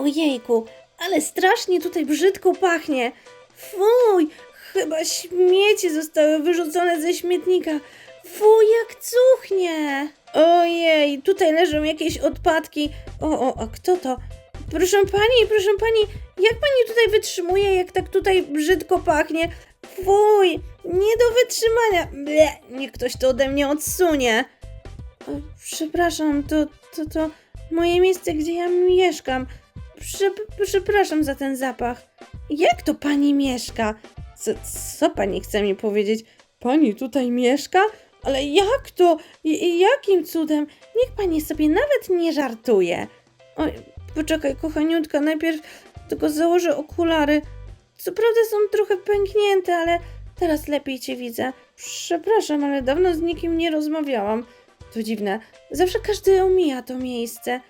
Ojejku, ale strasznie tutaj brzydko pachnie. Fuj, chyba śmieci zostały wyrzucone ze śmietnika. Fuj, jak cuchnie. Ojej, tutaj leżą jakieś odpadki. O, o, a kto to? Proszę pani, proszę pani, jak pani tutaj wytrzymuje, jak tak tutaj brzydko pachnie? Fuj, nie do wytrzymania. Ble, niech ktoś to ode mnie odsunie. O, przepraszam, to, to, to moje miejsce, gdzie ja mieszkam. Prze, przepraszam za ten zapach. Jak to pani mieszka? Co, co pani chce mi powiedzieć? Pani tutaj mieszka? Ale jak to? I jakim cudem? Niech pani sobie nawet nie żartuje. Oj, poczekaj, kochaniutka, najpierw tylko założę okulary. Co prawda są trochę pęknięte, ale teraz lepiej cię widzę. Przepraszam, ale dawno z nikim nie rozmawiałam. To dziwne. Zawsze każdy omija to miejsce.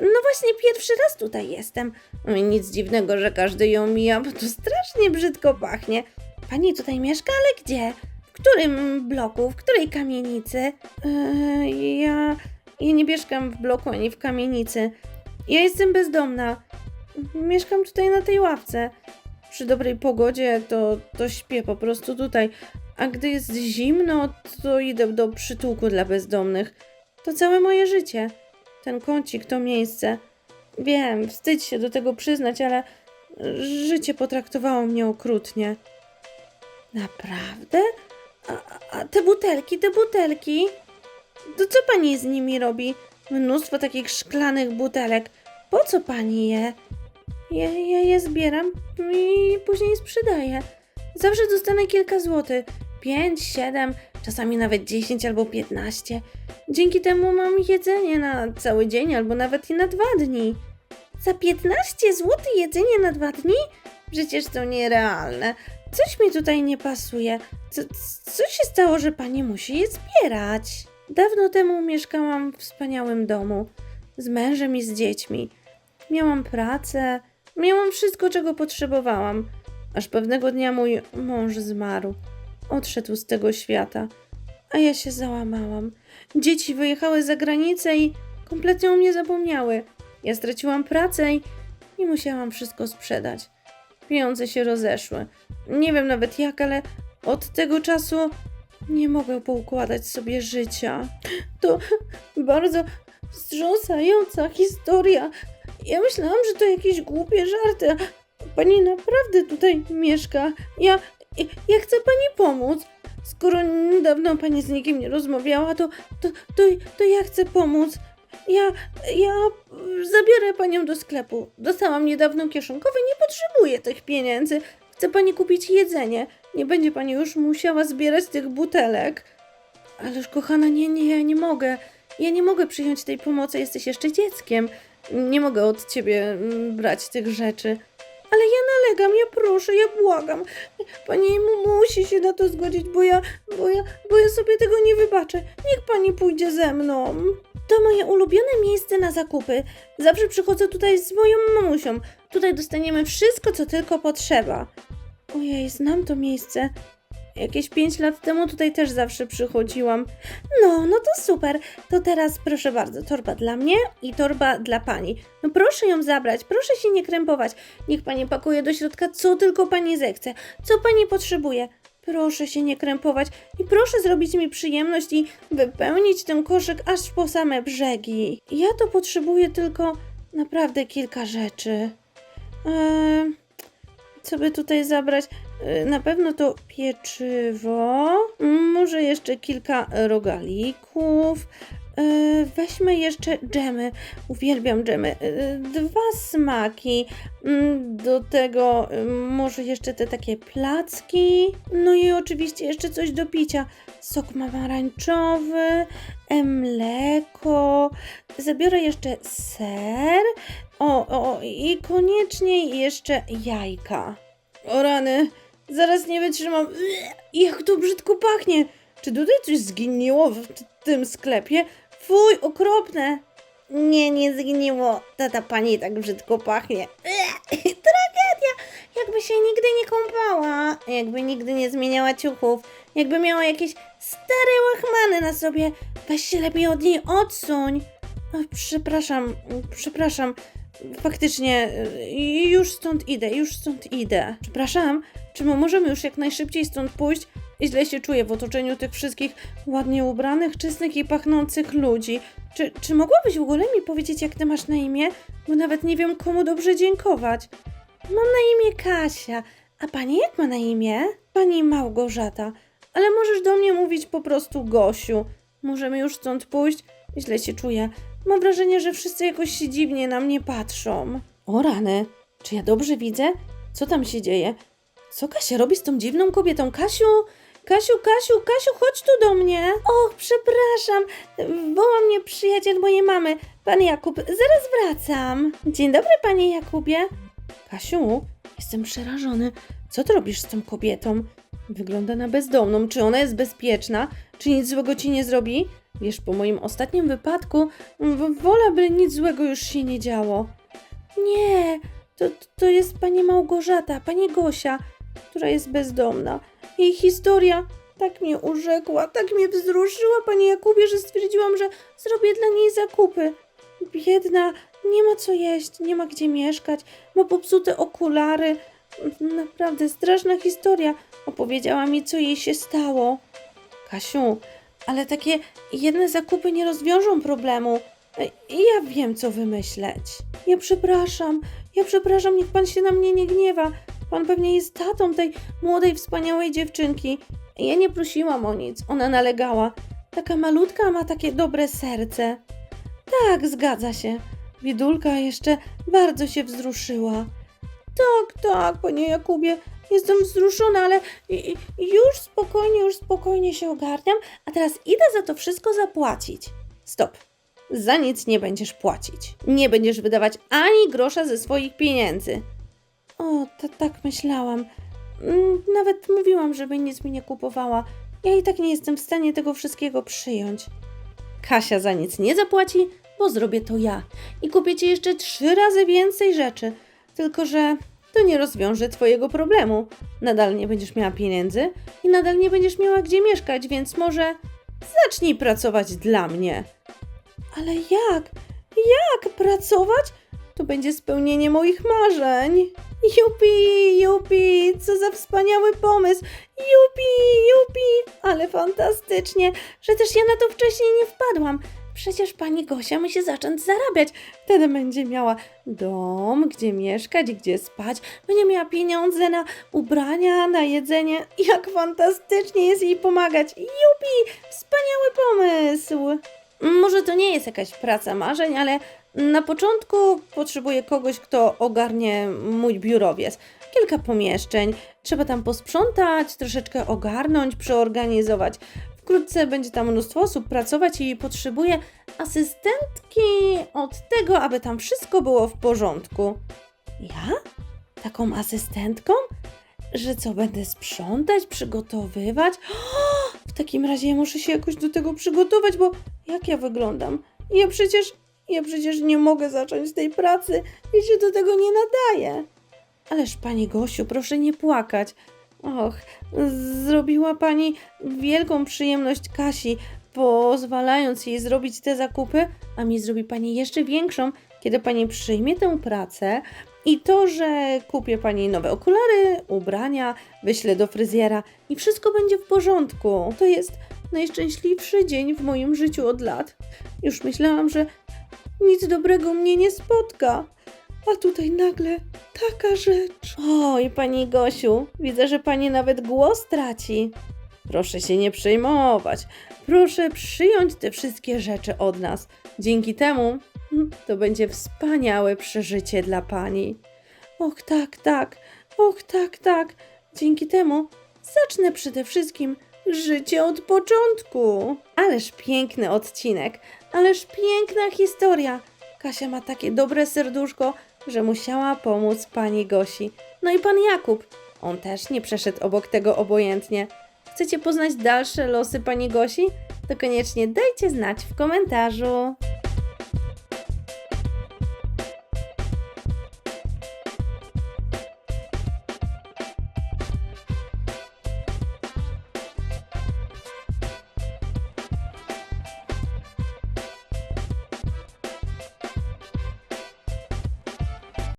No właśnie, pierwszy raz tutaj jestem. No nic dziwnego, że każdy ją mija, bo to strasznie brzydko pachnie. Pani tutaj mieszka, ale gdzie? W którym bloku? W której kamienicy? Eee, ja, ja nie mieszkam w bloku ani w kamienicy. Ja jestem bezdomna. Mieszkam tutaj na tej ławce. Przy dobrej pogodzie to, to śpię po prostu tutaj. A gdy jest zimno, to idę do przytułku dla bezdomnych. To całe moje życie. Ten kącik to miejsce. Wiem, wstydź się do tego przyznać, ale życie potraktowało mnie okrutnie. Naprawdę? A, a- te butelki, te butelki? To co pani z nimi robi? Mnóstwo takich szklanych butelek. Po co pani je? Ja, ja je zbieram i później sprzedaję. Zawsze dostanę kilka złotych. Pięć, siedem, czasami nawet dziesięć albo piętnaście. Dzięki temu mam jedzenie na cały dzień albo nawet i na dwa dni. Za 15 zł jedzenie na dwa dni? Przecież to nierealne. Coś mi tutaj nie pasuje. Co, co się stało, że pani musi je zbierać? Dawno temu mieszkałam w wspaniałym domu. Z mężem i z dziećmi. Miałam pracę, miałam wszystko, czego potrzebowałam. Aż pewnego dnia mój mąż zmarł. Odszedł z tego świata. A ja się załamałam. Dzieci wyjechały za granicę i kompletnie o mnie zapomniały. Ja straciłam pracę i, i musiałam wszystko sprzedać. Pieniądze się rozeszły. Nie wiem nawet jak, ale od tego czasu nie mogę poukładać sobie życia. To bardzo wstrząsająca historia. Ja myślałam, że to jakieś głupie żarty. Pani naprawdę tutaj mieszka. Ja, ja chcę pani pomóc. Skoro niedawno pani z nikim nie rozmawiała, to, to, to, to ja chcę pomóc. Ja, ja zabiorę panią do sklepu. Dostałam niedawno kieszonkowe, nie potrzebuję tych pieniędzy. Chcę pani kupić jedzenie. Nie będzie pani już musiała zbierać tych butelek. Ależ kochana, nie, nie, ja nie mogę. Ja nie mogę przyjąć tej pomocy, jesteś jeszcze dzieckiem. Nie mogę od ciebie mm, brać tych rzeczy. Ale ja nalegam, ja proszę, ja błagam. Pani mu musi się na to zgodzić, bo ja, bo ja, bo ja sobie tego nie wybaczę. Niech pani pójdzie ze mną. To moje ulubione miejsce na zakupy. Zawsze przychodzę tutaj z moją mamusią. Tutaj dostaniemy wszystko, co tylko potrzeba. Ojej, znam to miejsce. Jakieś pięć lat temu tutaj też zawsze przychodziłam. No, no to super. To teraz proszę bardzo, torba dla mnie i torba dla pani. No proszę ją zabrać, proszę się nie krępować. Niech pani pakuje do środka, co tylko pani zechce, co pani potrzebuje. Proszę się nie krępować i proszę zrobić mi przyjemność i wypełnić ten koszyk aż po same brzegi. Ja to potrzebuję tylko naprawdę kilka rzeczy. Eee, co by tutaj zabrać? E, Na pewno to pieczywo, może jeszcze kilka rogalików. E, Weźmy jeszcze dżemy. Uwielbiam dżemy. E, Dwa smaki. Mm, Do tego e, może jeszcze te takie placki. No i oczywiście jeszcze coś do picia. Sok pomarańczowy, mleko. Zabiorę jeszcze ser. O, o, i koniecznie jeszcze jajka. O rany, zaraz nie wytrzymam. Jak to brzydko pachnie. Czy tutaj coś zgniło w tym sklepie? Fuj, okropne. Nie, nie zgniło. Tata pani tak brzydko pachnie. Tragedia. Jakby się nigdy nie kąpała. Jakby nigdy nie zmieniała ciuchów. Jakby miała jakieś stare łachmany na sobie. Weź się lepiej od niej odsuń. Przepraszam, przepraszam. faktycznie, y, już stąd idę, już stąd idę. Przepraszam, czy my możemy już jak najszybciej stąd pójść? Źle się czuję w otoczeniu tych wszystkich ładnie ubranych, czystych i pachnących ludzi. Czy, czy mogłabyś w ogóle mi powiedzieć, jak ty masz na imię? Bo nawet nie wiem, komu dobrze dziękować. Mam na imię Kasia. A pani jak ma na imię? Pani Małgorzata. Ale możesz do mnie mówić po prostu Gosiu. Możemy już stąd pójść? Źle się czuję. Mam wrażenie, że wszyscy jakoś się dziwnie na mnie patrzą. O rany, czy ja dobrze widzę? Co tam się dzieje? Co Kasia robi z tą dziwną kobietą? Kasiu, Kasiu, Kasiu, Kasiu, chodź tu do mnie. Och, przepraszam, woła mnie przyjaciel mojej mamy, pan Jakub. Zaraz wracam. Dzień dobry, panie Jakubie. Kasiu, jestem przerażony. Co ty robisz z tą kobietą? Wygląda na bezdomną. Czy ona jest bezpieczna? Czy nic złego ci nie zrobi? Wiesz, po moim ostatnim wypadku wolę, by nic złego już się nie działo. Nie, to, to jest pani Małgorzata, pani Gosia, która jest bezdomna. Jej historia tak mnie urzekła, tak mnie wzruszyła, panie Jakubie, że stwierdziłam, że zrobię dla niej zakupy. Biedna, nie ma co jeść, nie ma gdzie mieszkać, ma popsute okulary. Naprawdę straszna historia. Opowiedziała mi, co jej się stało. Kasiu, ale takie jedne zakupy nie rozwiążą problemu. Ja wiem, co wymyśleć. Ja przepraszam, ja przepraszam, niech pan się na mnie nie gniewa. Pan pewnie jest tatą tej młodej, wspaniałej dziewczynki. Ja nie prosiłam o nic, ona nalegała. Taka malutka ma takie dobre serce. Tak, zgadza się. Biedulka jeszcze bardzo się wzruszyła. Tak, tak, panie Jakubie, jestem wzruszona, ale już spokojnie, już spokojnie się ogarniam, a teraz idę za to wszystko zapłacić. Stop. Za nic nie będziesz płacić. Nie będziesz wydawać ani grosza ze swoich pieniędzy. O, to tak myślałam. Mm, Nawet mówiłam, żeby nic mi nie kupowała. Ja i tak nie jestem w stanie tego wszystkiego przyjąć. Kasia za nic nie zapłaci, bo zrobię to ja. I kupię ci jeszcze trzy razy więcej rzeczy. Tylko, że to nie rozwiąże twojego problemu. Nadal nie będziesz miała pieniędzy i nadal nie będziesz miała gdzie mieszkać, więc może zacznij pracować dla mnie. Ale jak? Jak pracować? To będzie spełnienie moich marzeń. Jupi, jupi, co za wspaniały pomysł. Jupi, jupi, ale fantastycznie, że też ja na to wcześniej nie wpadłam. Przecież pani Gosia musi zacząć zarabiać. Wtedy będzie miała dom, gdzie mieszkać, gdzie spać. Będzie miała pieniądze na ubrania, na jedzenie. Jak fantastycznie jest jej pomagać. Jupi, wspaniały pomysł. Może to nie jest jakaś praca marzeń, ale na początku potrzebuję kogoś, kto ogarnie mój biurowiec. Kilka pomieszczeń, trzeba tam posprzątać, troszeczkę ogarnąć, przeorganizować. Wkrótce będzie tam mnóstwo osób pracować i potrzebuję asystentki od tego, aby tam wszystko było w porządku. Ja? Taką asystentką? Że co, będę sprzątać, przygotowywać? W takim razie ja muszę się jakoś do tego przygotować, bo jak ja wyglądam? Ja przecież, ja przecież nie mogę zacząć tej pracy, ja się do tego nie nadaję. Ależ pani Gosiu, proszę nie płakać. Och, zrobiła pani wielką przyjemność Kasi, pozwalając jej zrobić te zakupy, a mi zrobi pani jeszcze większą, kiedy pani przyjmie tę pracę i to, że kupię pani nowe okulary, ubrania, wyślę do fryzjera i wszystko będzie w porządku. To jest najszczęśliwszy dzień w moim życiu od lat. Już myślałam, że nic dobrego mnie nie spotka. A tutaj nagle taka rzecz. Oj, pani Gosiu, widzę, że pani nawet głos traci. Proszę się nie przejmować. Proszę przyjąć te wszystkie rzeczy od nas. Dzięki temu mm, to będzie wspaniałe przeżycie dla pani. Och, tak, tak. Och, tak, tak. Dzięki temu zacznę przede wszystkim życie od początku. Ależ piękny odcinek, ależ piękna historia. Kasia ma takie dobre serduszko, że musiała pomóc pani Gosi. No i pan Jakub. On też nie przeszedł obok tego obojętnie. Chcecie poznać dalsze losy pani Gosi? To koniecznie dajcie znać w komentarzu.